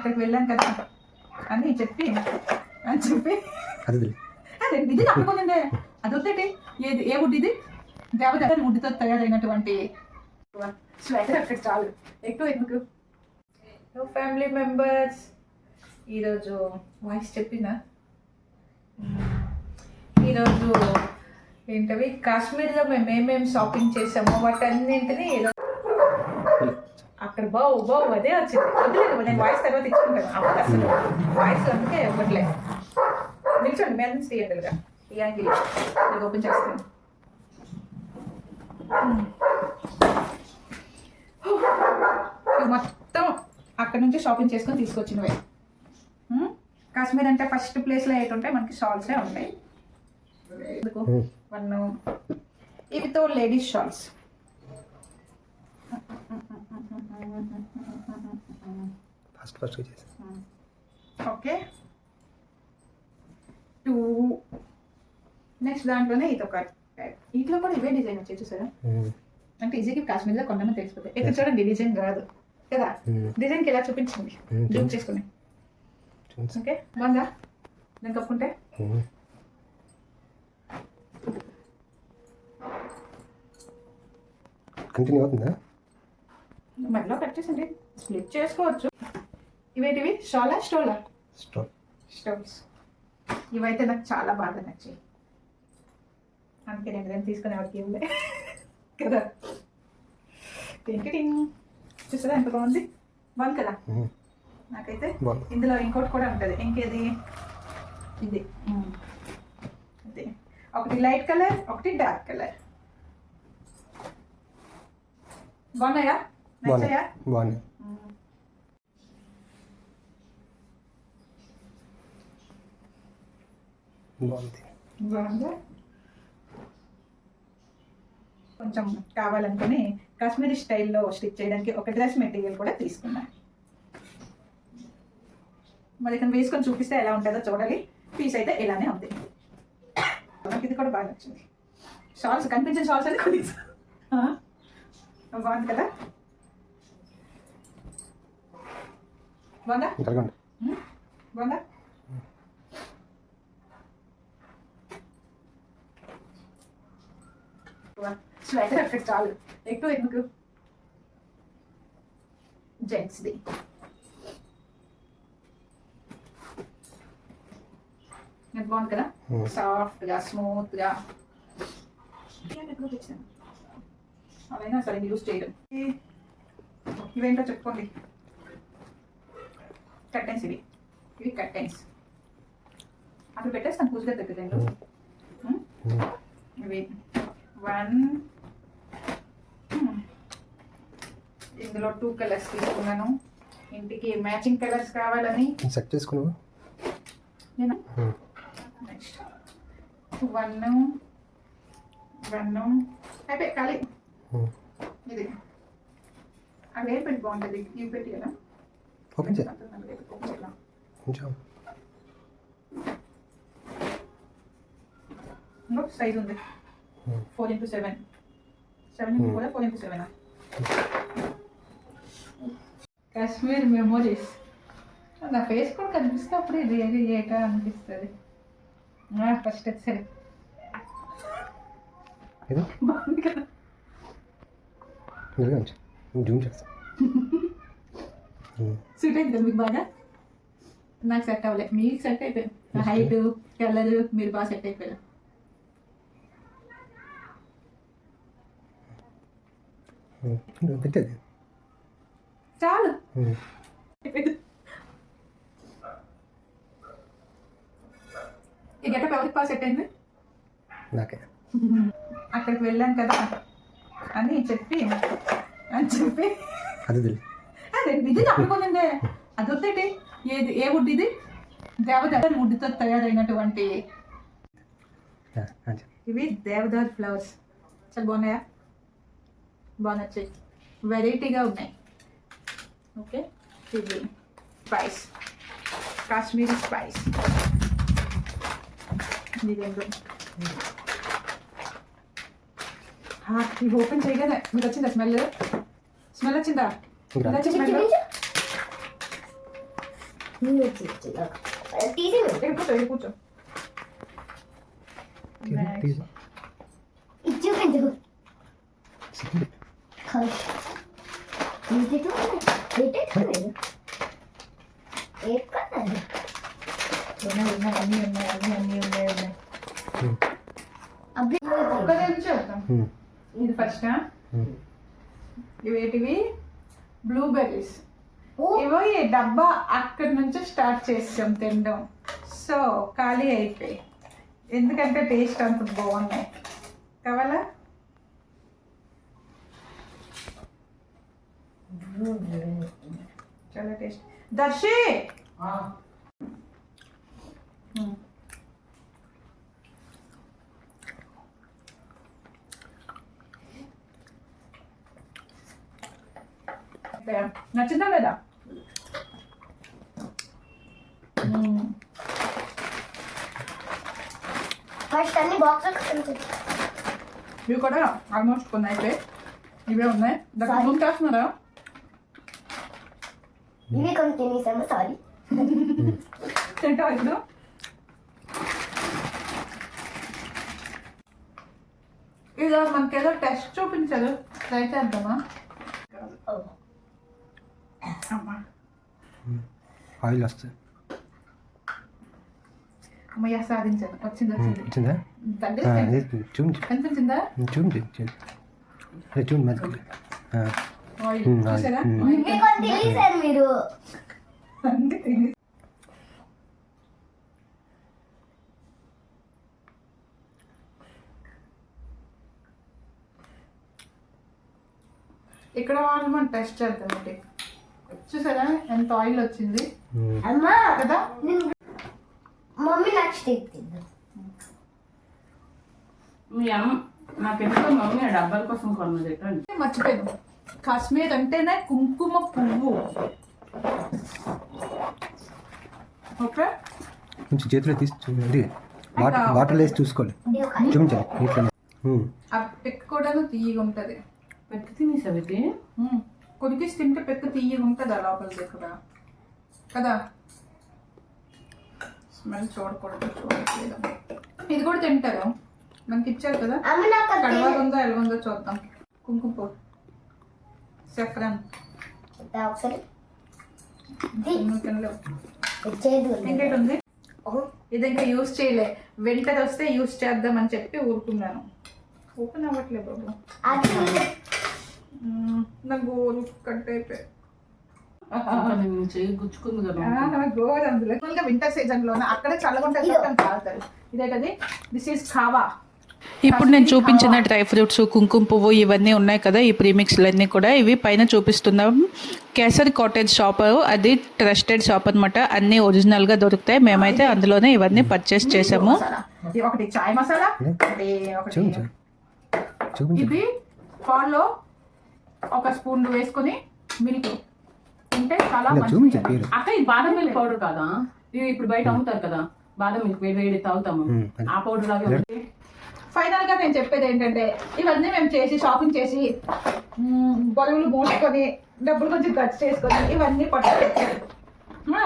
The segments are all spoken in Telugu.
అక్కడికి వెళ్ళాం కదా అని చెప్పి అని చెప్పి. అది ఇది నమ్ముకుందే అది వద్దండి ఏది ఏ వుడ్ ఇది? దేవత వుడ్తో తయారైనటువంటి స్వెటర్ అక్కడ చాలు. ఎక్కువ ఎందుకు? ఫ్యామిలీ మెంబర్స్ ఈరోజు వాయిస్ చెప్పిందా ఈరోజు ఏంటవి? కాశ్మీర్లో మేము ఏమేమి షాపింగ్ చేసామో వాటన్నింటినీ ఈరోజు అక్కడ బావు బావు అదే వచ్చింది. వదిలేదు నేను వాయిస్ తర్వాత ఇచ్చుకుంటాను. అప్పుడు అసలు. వాయిస్ అందుకే ఇవ్వట్లేదు నిల్చోండి మీద నుంచి తీయండిగా ఈ యాంగిల్. ఇది ఓపెన్ చేస్తాను. మొత్తం అక్కడ నుంచి షాపింగ్ చేసుకొని తీసుకొచ్చినవే. కాశ్మీర్ అంటే ఫస్ట్ ప్లేస్లో ఏంటి ఉంటాయి? మనకి షాల్సే ఉంటాయి. వన్. ఇవితో లేడీస్ షాల్స్. ఫస్ట్ ఫస్ట్ చేసి ఓకే. టూ. నెక్స్ట్ దాంట్లోనే ఇది ఒక. వీటిలో కూడా ఇవే డిజైన్ వచ్చాయి చూసారా? అంటే ఈజీకి కాశ్మీర్లో కొన్నామని తెలిసిపోతాయి. ఇక్కడ చూడండి డిజైన్ కాదు? కదా డిజైన్కి ఎలా Hmm, జూమ్. చేసుకుని. ఓకే. బాగుందా? నేను కప్పుకుంటే? కంటిన్యూ అవుతుందా? మధ్యలో కట్ చేసండి స్ప్లిట్ చేసుకోవచ్చు. ఇవేంటివి? షాలా స్టోలా? స్టాప్ స్టవ్స్ ఇవైతే నాకు చాలా బాగా నచ్చాయి. అందుకే నేను తీసుకునే వారికి ఇవ్వలే కదా? టింగ్ చూసారా ఎంత బాగుంది? బాగుంది కదా నాకైతే. ఇందులో ఇంకోటి కూడా ఉంటుంది. ఇంకేది? ఇది. ఇది ఒకటి లైట్ కలర్ ఒకటి డార్క్ కలర్. బాగున్నాయా? బాగున్నాయి. నచ్చాయా? బాగున్నాయి. బాగుంది. బాగుందా? కొంచెం కావాలనుకుని కాశ్మీరీ స్టైల్లో స్టిచ్ చేయడానికి ఒక డ్రెస్ మెటీరియల్ కూడా తీసుకున్నా. మరి ఇక్కడ వేసుకొని చూపిస్తే ఎలా ఉంటుందో చూడాలి. పీస్ అయితే ఇలానే ఉంది. నాకు ఇది కూడా బాగా నచ్చింది. షాల్స్ కనిపించిన షాల్స్ అయితే కొన్ని ఆ? బాగుంది కదా? బాగుందా? బాగుందా? స్వెటర్ అక్కడ చాలు ఎక్కువ ఎందుకు? జెంట్స్ది ఎంత బాగుంది కదా? Hmm. సాఫ్ట్గా స్మూత్గా అవైనా సరే యూస్ చేయడం ఇవేంటో చెప్పుకోండి. కట్టెన్స్ ఇవి. ఇవి కట్టెన్స్ అక్కడ పెట్టేస్తాను పూజగా దగ్గర ఇవి. వన్ ఇందులో టూ కలర్స్ తీసుకున్నాను. ఇంటికి మ్యాచింగ్ కలర్స్ కావాలని. సెట్ చేసుకున్నావా? నేను? నెక్స్ట్ వన్ వన్ అయిపోయి ఖాళీ. ఇది. అవి ఏం పెట్టి బాగుంటుంది. ఇవి పెట్టి కదా ఓపెన్ చేయి ఓపెన్ చేయాలా? కొంచెం. సైజ్ ఉంది. Hmm. Four into seven seven into. కూడా four into seven Kashmir memories నా ఫేస్ కూడా కనిపిస్తే అప్పుడు ఇది ఏది ఏటా అనిపిస్తుంది. ఫస్ట్ సరే. బాగుంది కదా? జూమ్ చేస్తా. సూట్ అయింది కదా మీకు బాగా? నాకు సెట్ అవ్వలే. మీకు సెట్ అయిపోయింది. హైట్ కలర్ మీరు బాగా సెట్ అయిపోయారు. పెట్టేది చాలు. ఈ గెటప్ ఎవరికి సెట్ అయింది? నాకే. అక్కడికి వెళ్ళాం కదా అని చెప్పి అని చెప్పి. అది. అదే ఇది నమ్ముకుందే అది వద్దండి. ఏది ఏ వుడ్ ఇది? దేవదారు వుడ్తో తయారైనటువంటి. ఇవి దేవదార్ ఫ్లవర్స్. చాలా బాగున్నాయా? బాగా నచ్చాయి. వెరైటీగా ఉన్నాయి. ఓకే? ఇది స్పైస్ కాశ్మీరీ స్పైస్ ఇది రెండు. ఇవి ఓపెన్ చేయగానే మీకు వచ్చిందా స్మెల్ స్మెల్ వచ్చిందా? స్మెల్ కూర్చో కూర్చో తీసు, తీసు. ఇది చూపించు సిగ్గు. ఉన్నాయి ఉన్నాయి అన్నీ ఉన్నాయి అన్నీ అన్నీ ఉన్నాయి ఉన్నాయి ఒక్క నిమిషం చూద్దాం ఉమ్, ఇది ఫస్ట్. ఇవేటివి బ్లూబెర్రీస్ ఇవో ఈ డబ్బా అక్కడి నుంచి స్టార్ట్ చేసాం తినడం సో ఖాళీ అయిపోయి ఎందుకంటే టేస్ట్ అంత బాగున్నాయి కావాలా? చాలా టేస్ట్. దర్శి. నచ్చిందా లేదా. ఫస్ట్ అన్ని బాక్స్ ఇవి కూడా ఆల్మోస్ట్ కొన్ని అయిపోయి ఇవే ఉన్నాయి. దగ్గర Sorry. రూమ్ చేస్తున్నారా ఇవి కొన్ని తినేసాము సారీ తింటావా ఇప్పుడు ఇది మనకేదో టెస్ట్ చూపించారు ట్రై చేద్దామా అమ్మా ఆయిల్ వస్తుంది అమ్మయ్య సాధించాను వచ్చింది ఉమ్, వచ్చింది వచ్చిందా దగ్గర ఆ, ఇది చూపించు కనిపించిందా ఉమ్, చూపించు చూపించు అదే చూడు మధ్యకి ఆ, ఆయిల్ ఉమ్, ఆయిల్. మీరు అన్ని తిని ఇక్కడ వాళ్ళు మనం టెస్ట్ చేద్దాం ఒకటి చూసారా? ఎంత ఆయిల్ వచ్చింది? ఉమ్, అమ్మా! కదా? నేను మమ్మీ నచ్చితే తిందాం మీ అమ్మ నాకు ఎందుకో మమ్మీ ఆ డబ్బాల కోసం కొన్నది ఎక్కడ మర్చిపోయాను. కాశ్మీర్ అంటేనే కుంకుమ పువ్వు. ఓకే? కొంచెం చేతిలో తీసి చూ- ఇది వాటర్ వేసి చూసుకోవాలి చూపించాలి ఉమ్, ఆ పెక్కు కూడా తీయగా ఉంటుంది. పెట్టి తినేసావిటి కొరికిసి తింటే పెక్కు తీయగా ఉంటుంది ఆ లోపలికి ఇక్కడ కదా? స్మెల్ చూడకూడదు చూడట్లేదు. ఇది కూడా తింటారు. మనకి ఇచ్చారు కదా? అమ్మ నాకు అది కడవగా ఉందో ఎలాగుందో చూద్దాం. కుంకుమ తెలియదు. ఒకసారి. ఇది ఇది ఇంకా యూస్ చేయలే. వెంటనే వస్తే యూస్ చేద్దామని చెప్పి ఊరుకున్నాను. ఓపెన్ అవ్వట్లేదు బాబు. నా గోలు కట్ అయిపోయి. ఇంకా నేను చెయ్యి గుచ్చుకుంది కదా. గోల్ అందులో ఇంకా వింటర్ సీజన్లోనే అక్కడే అంత తాగుతారు. ఇదేటది? దిస్ ఈస్ ఖావా ఇప్పుడు నేను చూపించిన డ్రై ఫ్రూట్స్ కుంకుమ పువ్వు ఇవన్నీ ఉన్నాయి కదా ఈ ప్రీమిక్స్లు అన్నీ కూడా. ఇవి పైన చూపిస్తున్నాం. కేసరి కాటేజ్ షాప్ అది ట్రస్టెడ్ షాప్ అనమాట అన్నీ ఒరిజినల్గా దొరుకుతాయి. మేమైతే అందులోనే ఇవన్నీ పర్చేస్ చేసాము ఒకటి చాయ్ మసాలా ఇది పాల్లో ఒక స్పూన్ వేసుకొని మిల్క్ తింటే చాలా అక్క ఇది బాదం మిల్క్ పౌడర్ కాదా? ఇది ఇప్పుడు బయట అమ్ముతారు కదా బాదం మిల్క్ వేడి వేడి తాగుతాము. ఆ పౌడర్ లాగా ఒకటి ఫైనల్గా నేను చెప్పేది ఏంటంటే ఇవన్నీ మేము చేసి షాపింగ్ చేసి బరువులు మోసుకొని డబ్బులు కొంచెం ఖర్చు చేసుకొని ఇవన్నీ పట్టుకొచ్చాను ఆ,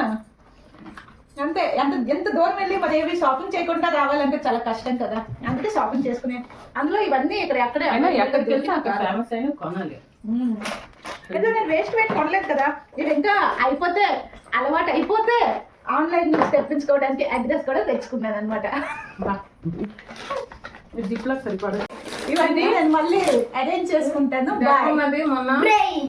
అంతే. ఎంత ఎంత దూరం వెళ్ళి మరి ఏవి షాపింగ్ చేయకుండా రావాలంటే చాలా కష్టం కదా. అందుకే షాపింగ్ చేసుకునే. అందులో ఇవన్నీ ఇక్కడ ఎక్కడే ఎక్కడికి అక్కడ ఫేమస్ అయిన కొనాలి. ఏదో నేను వేస్ట్ పెట్టి కొనలేదు కదా. ఇవి ఇంకా అయిపోతే అలవాటు అయిపోతే ఆన్లైన్ నుంచి తెప్పించుకోవడానికి అడ్రస్ కూడా తెచ్చుకున్నాను అనమాట జిప్లకు సరిపడదు. ఇవన్నీ నేను మళ్ళీ అరేంజ్ చేసుకుంటాను. బాయ్ మొన్న.